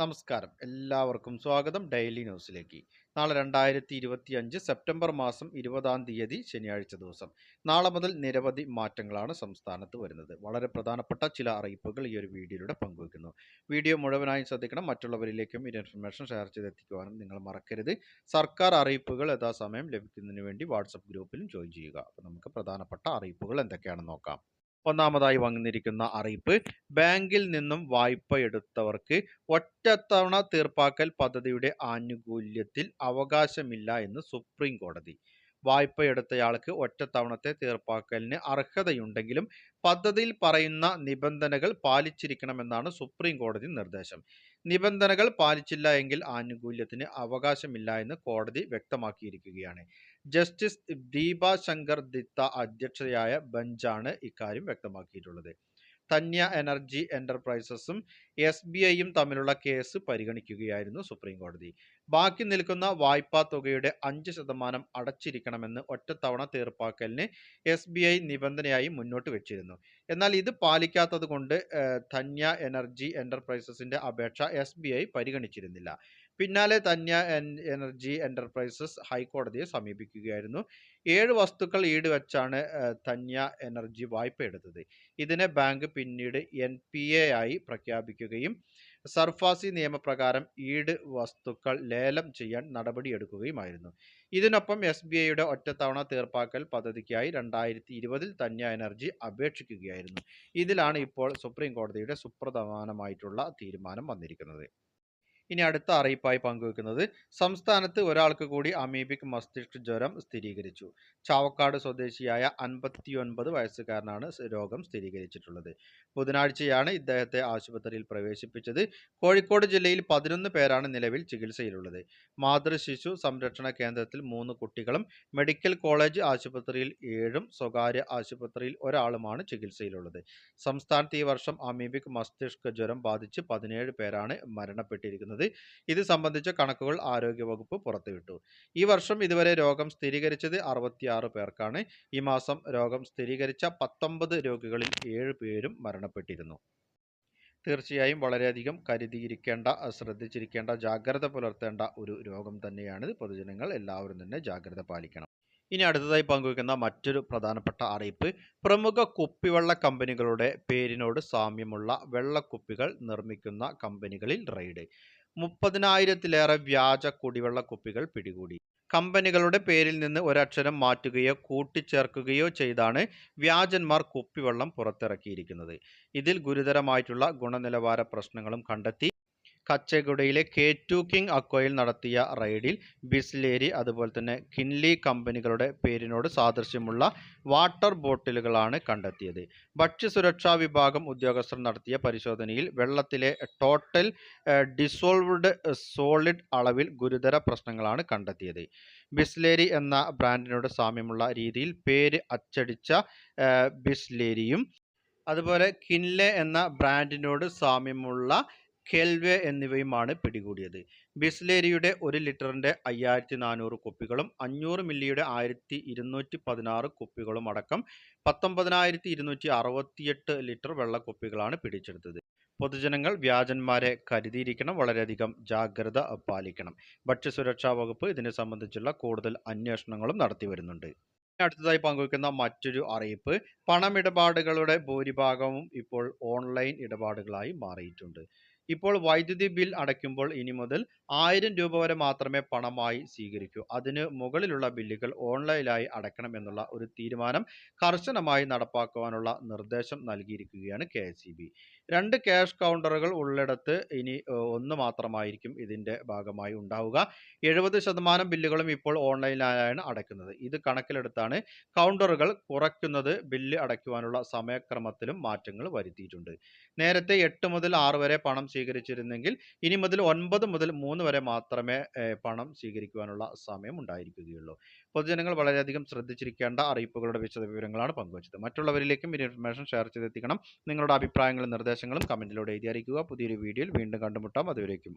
നമസ്കാരം. എല്ലാവർക്കും സ്വാഗതം ഡെയിലി ന്യൂസിലേക്ക്. നാളെ രണ്ടായിരത്തി ഇരുപത്തി അഞ്ച് സെപ്റ്റംബർ മാസം ഇരുപതാം തീയതി ശനിയാഴ്ച ദിവസം. നാളെ മുതൽ നിരവധി മാറ്റങ്ങളാണ് സംസ്ഥാനത്ത് വരുന്നത്. വളരെ പ്രധാനപ്പെട്ട ചില അറിയിപ്പുകൾ ഈ ഒരു വീഡിയോയിലൂടെ പങ്കുവയ്ക്കുന്നു. വീഡിയോ മുഴുവനായും ശ്രദ്ധിക്കണം. മറ്റുള്ളവരിലേക്കും ഈ ഇൻഫർമേഷൻ ഷെയർ ചെയ്തെത്തിക്കുവാനും നിങ്ങൾ മറക്കരുത്. സർക്കാർ അറിയിപ്പുകൾ യഥാസമയം ലഭിക്കുന്നതിന് വേണ്ടി വാട്സപ്പ് ഗ്രൂപ്പിലും ജോയിൻ ചെയ്യുക. അപ്പോൾ നമുക്ക് പ്രധാനപ്പെട്ട അറിയിപ്പുകൾ എന്തൊക്കെയാണെന്ന് നോക്കാം. ഒന്നാമതായി വന്നിരിക്കുന്ന അറിയിപ്പ് ബാങ്കിൽ നിന്നും വായ്പ എടുത്തവർക്ക് ഒറ്റത്തവണ തീർപ്പാക്കൽ പദ്ധതിയുടെ ആനുകൂല്യത്തിൽ അവകാശമില്ല എന്ന് സുപ്രീം കോടതി. വായ്പ എടുത്തയാൾക്ക് ഒറ്റത്തവണത്തെ തീർപ്പാക്കലിന് അർഹതയുണ്ടെങ്കിലും പദ്ധതിയിൽ പറയുന്ന നിബന്ധനകൾ പാലിച്ചിരിക്കണമെന്നാണ് സുപ്രീം കോടതി നിർദ്ദേശം. നിബന്ധനകൾ പാലിച്ചില്ല എങ്കിൽ ആനുകൂല്യത്തിന് അവകാശമില്ല എന്ന് കോടതി വ്യക്തമാക്കിയിരിക്കുകയാണ്. ജസ്റ്റിസ് ദീപ ശങ്കർ ദിത്ത അധ്യക്ഷതയായ ബെഞ്ചാണ് ഇക്കാര്യം വ്യക്തമാക്കിയിട്ടുള്ളത്. ധന്യ എനർജി എന്റർപ്രൈസസും എസ് ബി ഐയും തമ്മിലുള്ള കേസ് പരിഗണിക്കുകയായിരുന്നു സുപ്രീം കോടതി ബാക്കി നിൽക്കുന്ന വായ്പാ തുകയുടെ അഞ്ച് ശതമാനം അടച്ചിരിക്കണമെന്ന് ഒറ്റത്തവണ തീർപ്പാക്കലിന് എസ് ബി ഐ നിബന്ധനയായി മുന്നോട്ട് വെച്ചിരുന്നു. എന്നാൽ ഇത് പാലിക്കാത്തത് കൊണ്ട് ധന്യ എനർജി എന്റർപ്രൈസസിന്റെ അപേക്ഷ എസ് ബി ഐ പരിഗണിച്ചിരുന്നില്ല. പിന്നാലെ തന്യ എനർജി എന്റർപ്രൈസസ് ഹൈക്കോടതിയെ സമീപിക്കുകയായിരുന്നു. ഏഴ് വസ്തുക്കൾ ഈട് വെച്ചാണ് ധന്യ എനർജി വായ്പ എടുത്തത്. ഇതിനെ ബാങ്ക് പിന്നീട് എൻ ആയി പ്രഖ്യാപിക്കുകയും സർഫാസി നിയമപ്രകാരം ഈട് വസ്തുക്കൾ ലേലം ചെയ്യാൻ നടപടിയെടുക്കുകയുമായിരുന്നു. ഇതിനൊപ്പം എസ് ബി ഐയുടെ ഒറ്റത്തവണ തീർപ്പാക്കൽ പദ്ധതിക്കായി രണ്ടായിരത്തി ഇരുപതിൽ തന്യ എനർജി അപേക്ഷിക്കുകയായിരുന്നു. ഇതിലാണ് ഇപ്പോൾ സുപ്രീം കോടതിയുടെ സുപ്രധാനമായിട്ടുള്ള തീരുമാനം വന്നിരിക്കുന്നത്. ഇനി അടുത്ത അറിയിപ്പായി പങ്കുവെക്കുന്നത് സംസ്ഥാനത്ത് ഒരാൾക്ക് കൂടി അമീബിക് മസ്തിഷ്ക ജ്വരം സ്ഥിരീകരിച്ചു. ചാവക്കാട് സ്വദേശിയായ അൻപത്തിയൊൻപത് വയസ്സുകാരനാണ് രോഗം സ്ഥിരീകരിച്ചിട്ടുള്ളത്. ബുധനാഴ്ചയാണ് ഇദ്ദേഹത്തെ ആശുപത്രിയിൽ പ്രവേശിപ്പിച്ചത്. കോഴിക്കോട് ജില്ലയിൽ പതിനൊന്ന് പേരാണ് നിലവിൽ ചികിത്സയിലുള്ളത്. മാതൃ ശിശു സംരക്ഷണ കേന്ദ്രത്തിൽ മൂന്ന് കുട്ടികളും മെഡിക്കൽ കോളേജ് ആശുപത്രിയിൽ ഏഴും സ്വകാര്യ ആശുപത്രിയിൽ ഒരാളുമാണ് ചികിത്സയിലുള്ളത്. സംസ്ഥാനത്ത് ഈ വർഷം അമീബിക് മസ്തിഷ്ക ജ്വരം ബാധിച്ച് പതിനേഴ് പേരാണ് മരണപ്പെട്ടിരിക്കുന്നത്. ഇത് സംബന്ധിച്ച കണക്കുകൾ ആരോഗ്യവകുപ്പ് പുറത്തുവിട്ടു. ഈ വർഷം ഇതുവരെ രോഗം സ്ഥിരീകരിച്ചത് അറുപത്തിയാറ് പേർക്കാണ്. ഈ മാസം രോഗം സ്ഥിരീകരിച്ച പത്തൊമ്പത് രോഗികളിൽ ഏഴ് പേരും മരണപ്പെട്ടിരുന്നു. തീർച്ചയായും വളരെയധികം കരുതിയിരിക്കേണ്ട ശ്രദ്ധിച്ചിരിക്കേണ്ട ജാഗ്രത പുലർത്തേണ്ട ഒരു രോഗം തന്നെയാണ് പൊതുജനങ്ങൾ എല്ലാവരും തന്നെ ജാഗ്രത പാലിക്കണം. ഇനി അടുത്തതായി പങ്കുവയ്ക്കുന്ന മറ്റൊരു പ്രധാനപ്പെട്ട അറിയിപ്പ് പ്രമുഖ കുപ്പിവെള്ള കമ്പനികളുടെ പേരിനോട് സാമ്യമുള്ള വെള്ളക്കുപ്പികൾ നിർമ്മിക്കുന്ന കമ്പനികളിൽ റെയ്ഡ്. മുപ്പതിനായിരത്തിലേറെ വ്യാജ കുടിവെള്ള കുപ്പികൾ പിടികൂടി. കമ്പനികളുടെ പേരിൽ നിന്ന് ഒരക്ഷരം മാറ്റുകയോ കൂട്ടിച്ചേർക്കുകയോ ചെയ്താണ് വ്യാജന്മാർ കുപ്പിവെള്ളം പുറത്തിറക്കിയിരിക്കുന്നത്. ഇതിൽ ഗുരുതരമായിട്ടുള്ള ഗുണനിലവാര പ്രശ്നങ്ങളും കണ്ടെത്തി കച്ചേഗുഡയിലെ കെ ടു കിങ് അക്കോയിൽ നടത്തിയ റെയ്ഡിൽ ബിസ്ലേരി അതുപോലെ തന്നെ കിൻലി കമ്പനികളുടെ പേരിനോട് സാദൃശ്യമുള്ള വാട്ടർ ബോട്ടിലുകളാണ് കണ്ടെത്തിയത്. ഭക്ഷ്യസുരക്ഷാ വിഭാഗം ഉദ്യോഗസ്ഥർ നടത്തിയ പരിശോധനയിൽ വെള്ളത്തിലെ ടോട്ടൽ ഡിസോൾവ്ഡ് സോളിഡ് അളവിൽ ഗുരുതര പ്രശ്നങ്ങളാണ് കണ്ടെത്തിയത്. ബിസ്ലേരി എന്ന ബ്രാൻഡിനോട് സാമ്യമുള്ള രീതിയിൽ പേര് അച്ചടിച്ച ബിസ്ലേരിയും അതുപോലെ കിൻലെ എന്ന ബ്രാൻഡിനോട് സാമ്യമുള്ള കെൽവെ എന്നിവയുമാണ് പിടികൂടിയത്. ബിസ്ലേരിയുടെ ഒരു ലിറ്ററിന്റെ അയ്യായിരത്തി നാനൂറ് കുപ്പികളും അഞ്ഞൂറ് മില്ലിയുടെ ആയിരത്തി ഇരുന്നൂറ്റി പതിനാറ് കുപ്പികളും അടക്കം പത്തൊമ്പതിനായിരത്തി ഇരുന്നൂറ്റി അറുപത്തിയെട്ട് ലിറ്റർ വെള്ളക്കുപ്പികളാണ് പിടിച്ചെടുത്തത്. പൊതുജനങ്ങൾ വ്യാജന്മാരെ കരുതിയിരിക്കണം വളരെയധികം ജാഗ്രത പാലിക്കണം. ഭക്ഷ്യസുരക്ഷാ വകുപ്പ് ഇതിനെ സംബന്ധിച്ചുള്ള കൂടുതൽ അന്വേഷണങ്ങളും നടത്തി വരുന്നുണ്ട്. അടുത്തതായി പങ്കുവയ്ക്കുന്ന മറ്റൊരു അറിയിപ്പ് പണമിടപാടുകളുടെ ഭൂരിഭാഗവും ഇപ്പോൾ ഓൺലൈൻ ഇടപാടുകളായി മാറിയിട്ടുണ്ട്. ഇപ്പോൾ വൈദ്യുതി ബിൽ അടയ്ക്കുമ്പോൾ ഇനി മുതൽ ആയിരം രൂപ വരെ മാത്രമേ പണമായി സ്വീകരിക്കൂ. അതിന് മുകളിലുള്ള ബില്ലുകൾ ഓൺലൈനായി അടയ്ക്കണം എന്നുള്ള ഒരു തീരുമാനം കർശനമായി നടപ്പാക്കുവാനുള്ള നിർദ്ദേശം നൽകിയിരിക്കുകയാണ് കെ രണ്ട് ക്യാഷ് കൗണ്ടറുകൾ ഉള്ളിടത്ത് ഇനി ഒന്ന് മാത്രമായിരിക്കും ഇതിന്റെ ഭാഗമായി ഉണ്ടാവുക. എഴുപത് ശതമാനം ബില്ലുകളും ഇപ്പോൾ ഓൺലൈനായാണ് അടയ്ക്കുന്നത്. ഇത് കണക്കിലെടുത്താണ് കൗണ്ടറുകൾ കുറയ്ക്കുന്നത് ബില്ല് അടയ്ക്കുവാനുള്ള സമയക്രമത്തിലും മാറ്റങ്ങൾ വരുത്തിയിട്ടുണ്ട്. നേരത്തെ എട്ട് മുതൽ ആറ് വരെ പണം സ്വീകരിച്ചിരുന്നെങ്കിൽ ഇനി മുതൽ ഒൻപത് മുതൽ മൂന്ന് വരെ മാത്രമേ പണം സ്വീകരിക്കുവാനുള്ള സമയം ഉണ്ടായിരിക്കുകയുള്ളൂ. പൊതുജനങ്ങൾ വളരെയധികം ശ്രദ്ധിച്ചിരിക്കേണ്ട അറിയിപ്പുകളുടെ വിശദ വിവരങ്ങളാണ് പങ്കുവച്ചത്. മറ്റുള്ളവരിലേക്കും ഈ ഇൻഫർമേഷൻ ഷെയർ ചെയ്തെത്തിക്കണം. നിങ്ങളുടെ അഭിപ്രായങ്ങളും നിർദ്ദേശങ്ങളും കമന്റിലൂടെ എഴുതി അറിയിക്കുക. പുതിയൊരു വീഡിയോയിൽ വീണ്ടും കണ്ടുമുട്ടാം. അതുവരേക്കും